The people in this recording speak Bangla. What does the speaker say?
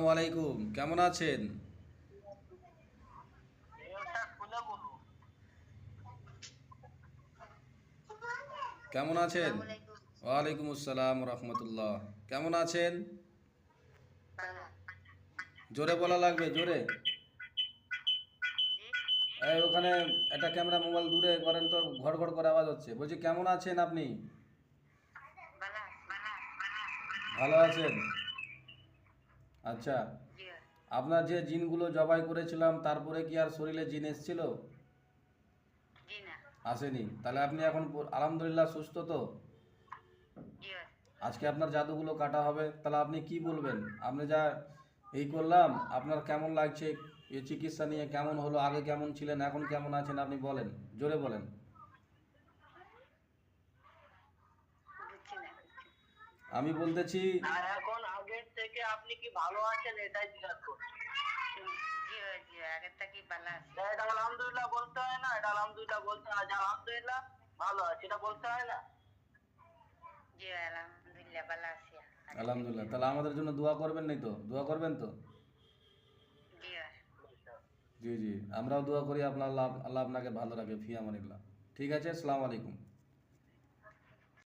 আসসালামু আলাইকুম, কেমন আছেন? কেমন আছেন? ওয়ালাইকুম আসসালাম রহমতুল্লাহ, কেমন আছেন? জোরে বলা লাগবে, জোরে। ওখানে একটা ক্যামেরা মোবাইল দূরে, করেন তো, ঘর ঘর করে আওয়াজ হচ্ছে। বলছি, কেমন আছেন আপনি? ভালো আছেন? আচ্ছা। আপনার যে জিনগুলো জবাই করেছিলাম তারপরে কি আর শরীরে জিন এসেছিল? আসেনি। তাহলে আপনি এখন আলহামদুলিল্লাহ সুস্থ তো? আজকে আপনার জাদুগুলো কাটা হবে। তাহলে আপনি কি বলবেন? আপনি যা এই করলাম আপনার কেমন লাগছে? এই চিকিৎসা নিয়ে কেমন হলো? আগে কেমন ছিলেন? এখন কেমন আছেন? আপনি বলেন। জোরে বলেন। আমি বলতেছি আর এখন আগের থেকে আপনি কি ভালো আছেন? এটাই জিজ্ঞাসা করছি। না, এটা আলহামদুলিল্লাহ বলতে হয় না এটা আলহামদুলিল্লাহ বলতে হয় যে আলহামদুলিল্লাহ ভালো আছে এটা বলতে হয় না। আলহামদুলিল্লাহ তাহলে আমাদের জন্য দোয়া করবেন নাই তো? দোয়া করবেন তো? জি জি আমরাও দোয়া করি আপনার আল্লাহ আল্লাহ আপনাকে ভালো রাখে ফি আমানিল্লাহ ঠিক আছে আসসালামু আলাইকুম।